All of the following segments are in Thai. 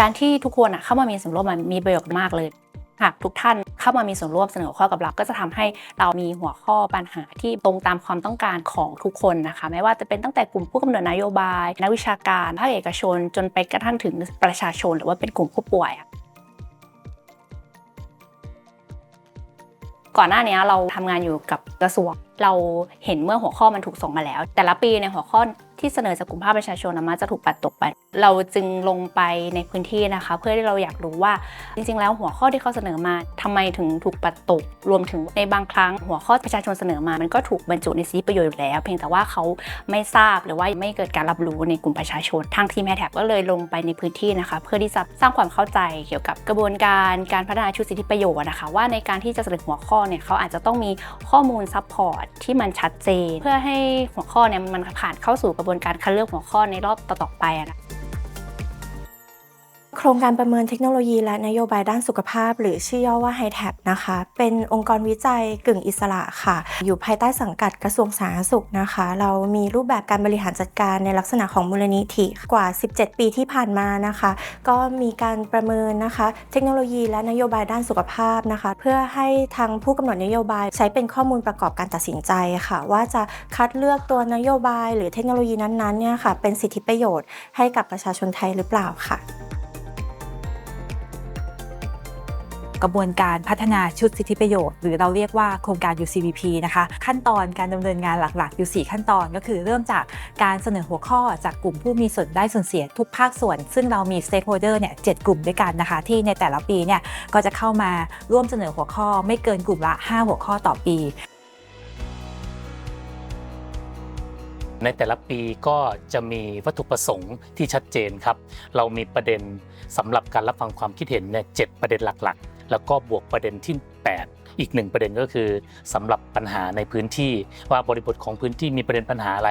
การที่ทุกคนเข้ามามีส่วนร่วมมันมีประโยชน์มากเลยหากทุกท่านเข้ามามีส่วนร่วมเสนอข้อกับเราก็จะทำให้เรามีหัวข้อปัญหาที่ตรงตามความต้องการของทุกคนนะคะ ไม่ว่าจะเป็นตั้งแต่กลุ่มผู้กำหนดนโยบาย นักวิชาการภาคเอกชน จนไปกระทั่งถึงประชาชน หรือว่าเป็นกลุ่มผู้ป่วยก่อนหน้านี้เราทำงานอยู่กับกระทรวงเราเห็นเมื่อหัวข้อมันถูกส่งมาแล้ว แต่ละปีในหัวข้อที่เสนอจากกลุ่มภาคประชาชนมักจะถูกปัดตกไป เราจึงลงไปในพื้นที่นะคะ เพื่อที่เราอยากรู้ว่าจริงๆ แล้วหัวข้อที่เขาเสนอมาทำไมถึงถูกปัดตก รวมถึงในบางครั้งหัวข้อประชาชนเสนอมา มันก็ถูกบรรจุในสิทธิประโยชน์อยู่แล้ว เพียงแต่ว่าเขาไม่ทราบหรือว่าไม่เกิดการรับรู้ในกลุ่มประชาชน ทางทีมแฮแท็ก็เลยลงไปในพื้นที่นะคะ เพื่อที่จะสร้างความเข้าใจเกี่ยวกับกระบวนการการพัฒนาชุดสิทธิประโยชน์นะคะ ว่าในการที่จะเสนอหัวข้อเนี่ยเขาอาจจะต้องมีข้อมูลซัพพอร์ตที่มันชัดเจน เพื่อให้หัวข้อเนี่ยมันผ่านเข้าสู่กระบวนการคัดเลือกหัวข้อในรอบต่อๆไปนะ โครงการประเมินเทคโนโลยีและนโยบายด้านสุขภาพ หรือชื่อย่อว่า h i t a b นะคะ เป็นองค์กรวิจัยกึ่งอิสระค่ะ อยู่ภายใต้สังกัดกระทรวงสาธารณสุขนะคะ เรามีรูปแบบการบริหารจัดการในลักษณะของมูลนิธิกว่า 17 ปีที่ผ่านมานะคะ ก็มีการประเมินนะคะ เทคโนโลยีและนโยบายด้านสุขภาพนะคะ เพื่อให้ทางผู้กำหนดนโยบายใช้เป็นข้อมูลประกอบการตัดสินใจค่ะ ว่าจะคัดเลือกตัวนโยบาย หรือเทคโนโลยีนั้นๆเนี่ยค่ะเป็นสิทธิประโยชน์ให้กับประชาชนไทยหรือเปล่าค่ะ กระบวนการพัฒนาชุดสิทธิประโยชน์ หรือเราเรียกว่าโครงการ UCVP นะคะ ขั้นตอนการดำเนินงานหลักๆ อยู่ 4 ขั้นตอนก็คือเริ่มจากการเสนอหัวข้อจากกลุ่มผู้มีส่วนได้ส่วนเสียทุกภาคส่วน ซึ่งเรามี stakeholder เนี่ยเกลุ่มด้วยกันนะคะ ที่ในแต่ละปีเนี่ยก็จะเข้ามาร่วมเสนอหัวข้อไม่เกินกลุ่มละ 5 หัวข้อต่อปีในแต่ละปีก็จะมีวัตถุประสงค์ที่ชัดเจนครับ เรามีประเด็นสำหรับการรับฟังความคิดเห็นเนี่ยเจ็ดประเด็นหลักๆ แล้วก็บวกประเด็นที่ 8 อีกหนึ่งประเด็นก็คือสำหรับปัญหาในพื้นที่ว่าบริบทของพื้นที่มีประเด็นปัญหาอะไร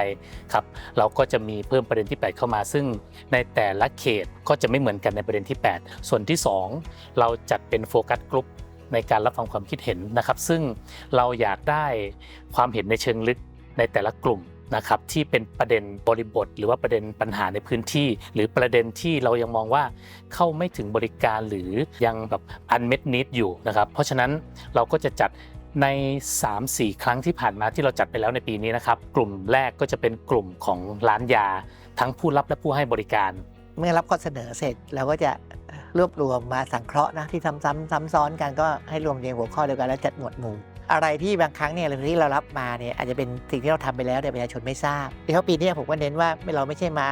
ครับเราก็จะมีเพิ่มประเด็นที่ 8 เข้ามา ซึ่งในแต่ละเขตก็จะไม่เหมือนกันในประเด็นที่ 8 ส่วนที่ 2 เราจัดเป็นโฟกัสกลุ่มในการรับฟังความคิดเห็นนะครับ ซึ่งเราอยากได้ความเห็นในเชิงลึกในแต่ละกลุ่ม นะครับที่เป็นประเด็นบริบท หรือว่าประเด็นปัญหาในพื้นที่ หรือประเด็นที่เรายังมองว่าเข้าไม่ถึงบริการหรือยังแบบ unmet need อยู่นะครับ เพราะฉะนั้นเราก็จะจัดใน 3-4 ครั้งที่ผ่านมาที่เราจัดไปแล้วในปีนี้นะครับ กลุ่มแรกก็จะเป็นกลุ่มของร้านยา ทั้งผู้รับและผู้ให้บริการ เมื่อรับข้อเสนอเสร็จเราก็จะรวบรวมมาสังเคราะห์นะที่ซ้ำๆซ้ำซ้อนกันก็ให้รวมในหัวข้อเดียวกันแล้วจัดหมวดหมู่ อะไรที่บางครั้งเนี่ยที่เรารับมาเนี่ยอาจจะเป็นสิ่งที่เราทำไปแล้วแต่ประชาชนไม่ทราบที่เขาปีเนี้ยผมก็เน้นว่าเราไม่ใช่มา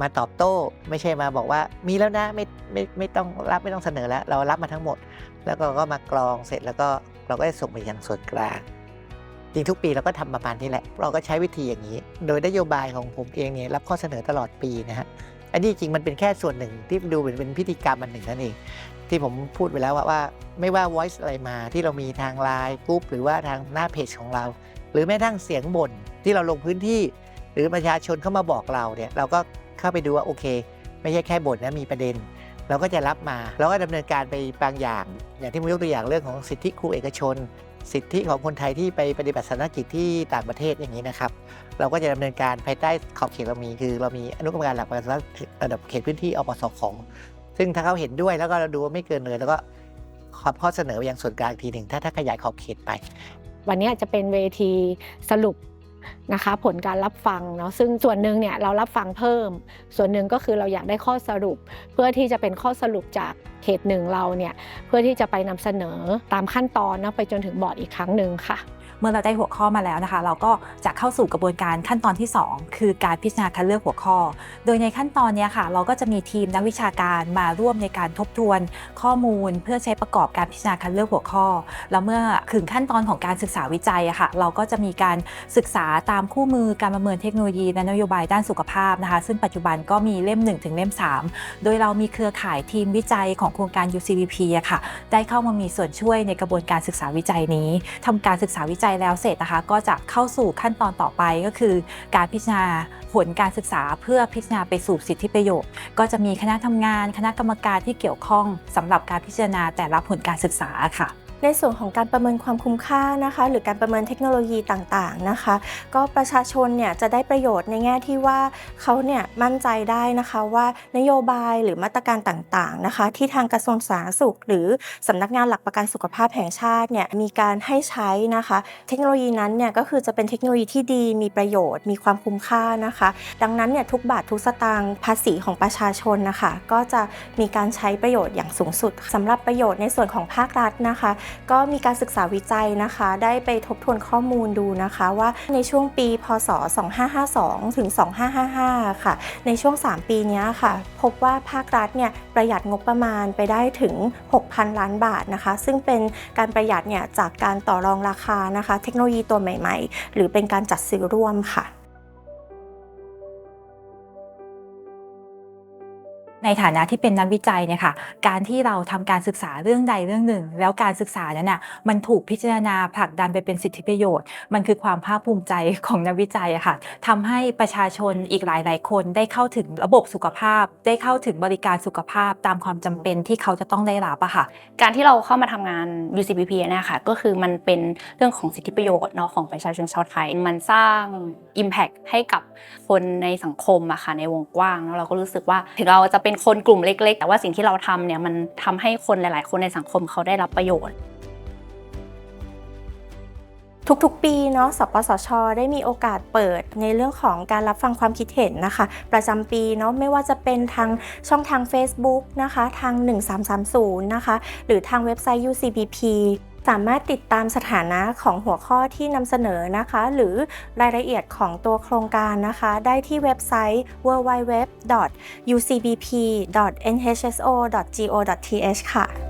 มาตอบโต้ ไม่ใช่มาบอกว่ามีแล้วนะไม่ไม่ไม่ต้องรับไม่ต้องเสนอแล้ว เรารับมาทั้งหมด แล้วก็ก็มากรองเสร็จแล้วก็เราก็จะส่งไปยังส่วนกลางจริงทุกปีเราก็ทำประมาณนี้แหละ เราก็ใช้วิธีอย่างนี้ โดยนโยบายของผมเองเนี่ยรับข้อเสนอตลอดปีนะฮะอันนี้จริงมันเป็นแค่ส่วนหนึ่งที่ดูเหมือนเป็นพิธีกรรมอันหนึ่งนั่นเอง ที่ผมพูดไปแล้วว่าว่าไม่ว่า voice อะไรมาที่เรามีทางไลน์กรุ๊ปหรือว่าทางหน้าเพจของเรา หรือแม้ทั้งเสียงบ่นที่เราลงพื้นที่ หรือประชาชนเข้ามาบอกเราเนี่ยเราก็เข้าไปดูว่าโอเค ไม่ใช่แค่บ่นนะมีประเด็น เราก็จะรับมาเราก็ดำเนินการไปบางอย่าง อย่างที่ผมยกตัวอย่างเรื่องของสิทธิครูเอกชน สิทธิของคนไทยที่ไปปฏิบัติศาสนกิจที่ต่างประเทศอย่างนี้นะครับ เราก็จะดำเนินการภายใต้ขอบเขตเรามีคือ เรามีอนุกรรมการหลักประกันสุขภาพระดับเขตพื้นที่อปสของ ซึ่งถ้าเขาเห็นด้วยแล้วก็เราดูว่าไม่เกินเลย แล้วก็ขอข้อเสนอไปยังส่วนกลางอีกทีหนึ่งถ้าถ้าขยายขอบเขตไป วันนี้จะเป็นเวทีสรุปนะคะผลการรับฟังเนาะซึ่งส่วนหนึ่งเนี่ยเรารับฟังเพิ่ม ส่วนหนึ่งก็คือเราอยากได้ข้อสรุป เพื่อที่จะเป็นข้อสรุปจากเขตหนึ่งเราเนี่ยเพื่อที่จะไปนำเสนอตามขั้นตอนนะไปจนถึงบอร์ดอีกครั้งหนึ่งค่ะ เมื่อเราได้หัวข้อมาแล้วนะคะ เราก็จะเข้าสู่กระบวนการขั้นตอนที่ 2 คือการพิจารณาคัดเลือกหัวข้อ โดยในขั้นตอนนี้ค่ะ เราก็จะมีทีมนักวิชาการมาร่วมในการทบทวนข้อมูล เพื่อใช้ประกอบการพิจารณาคัดเลือกหัวข้อ แล้วเมื่อถึงขั้นตอนของการศึกษาวิจัยอะค่ะ เราก็จะมีการศึกษาตามคู่มือการประเมินเทคโนโลยีและนโยบายด้านสุขภาพนะคะ ซึ่งปัจจุบันก็มีเล่ม 1 ถึงเล่ม 3 โดยเรามีเครือข่ายทีมวิจัยของโครงการ UCVP อะค่ะ ได้เข้ามามีส่วนช่วยในกระบวนการศึกษาวิจัยนี้ทำการศึกษาวิจัยแล้วเสร็จนะคะก็จะเข้าสู่ขั้นตอนต่อไปก็คือ การพิจารณาผลการศึกษาเพื่อพิจารณาไปสู่สิทธิประโยชน์ ก็จะมีคณะทำงาน คณะกรรมการที่เกี่ยวข้องสำหรับการพิจารณาแต่ละผลการศึกษาค่ะ ในส่วนของการประเมินความคุ้มค่านะคะ หรือการประเมินเทคโนโลยีต่างๆนะคะ ก็ประชาชนเนี่ยจะได้ประโยชน์ในแง่ที่ว่าเขาเนี่ยมั่นใจได้นะคะว่านโยบายหรือมาตรการต่างๆนะคะ ที่ทางกระทรวงสาธารณสุข หรือสำนักงานหลักประกันสุขภาพแห่งชาติเนี่ยมีการให้ใช้นะคะ เทคโนโลยีนั้นเนี่ยก็คือจะเป็นเทคโนโลยีที่ดีมีประโยชน์ มีความคุ้มค่านะคะ ดังนั้นเนี่ยทุกบาททุกสตางค์ภาษีของประชาชนนะคะ ก็จะมีการใช้ประโยชน์อย่างสูงสุดสำหรับประโยชน์ในส่วนของภาครัฐนะคะก็มีการศึกษาวิจัยนะคะ ได้ไปทบทวนข้อมูลดูนะคะว่าในช่วงปีพศ 2552 ถึง 2555 ค่ะ ในช่วง 3 ปีนี้ค่ะ พบว่าภาครัฐเนี่ยประหยัดงบประมาณไปได้ถึง 6,000 ล้านบาทนะคะ ซึ่งเป็นการประหยัดเนี่ยจากการต่อรองราคานะคะ เทคโนโลยีตัวใหม่ ๆ หรือเป็นการจัดซื้อร่วมค่ะ ในฐานะที่เป็นนักวิจัยเนี่ยค่ะการที่เราทำการศึกษาเรื่องใดเรื่องหนึ่ง แล้วการศึกษานั้นน่ะมันถูกพิจารณาผลักดันไปเป็นสิทธิประโยชน์ มันคือความภาคภูมิใจของนักวิจัยค่ะทำให้ประชาชนอีกหลาย ๆ คนได้เข้าถึงระบบสุขภาพ ได้เข้าถึงบริการสุขภาพตามความจำเป็นที่เขาจะต้องได้รับอะค่ะ การที่เราเข้ามาทำงาน UCPP นยคะก็คือมันเป็นเรื่องของสิทธิประโยชน์เนาะของประชาชนชาวไทยมันสร้าง Impact ให้กับคนในสังคมอะค่ะในวงกว้างแล้วเราก็รู้สึกว่าถึงเราจะเป็น็นคนกลุ่มเล็ก ๆ แต่ว่าสิ่งที่เราทำเนี่ยมันทำให้คนหลาย ๆ คนในสังคมเขาได้รับประโยชน์ ทุกๆ ปีเนาะสปสช ได้มีโอกาสเปิดในเรื่องของการรับฟังความคิดเห็นนะคะ ประจำปีเนาะไม่ว่าจะเป็นทางช่องทาง Facebook นะคะ ทาง 1330 นะคะ หรือทางเว็บไซต์ UCBP สามารถติดตามสถานะของหัวข้อที่นำเสนอนะคะ หรือรายละเอียดของตัวโครงการนะคะ ได้ที่เว็บไซต์ www.ucbp.nhso.go.th ค่ะ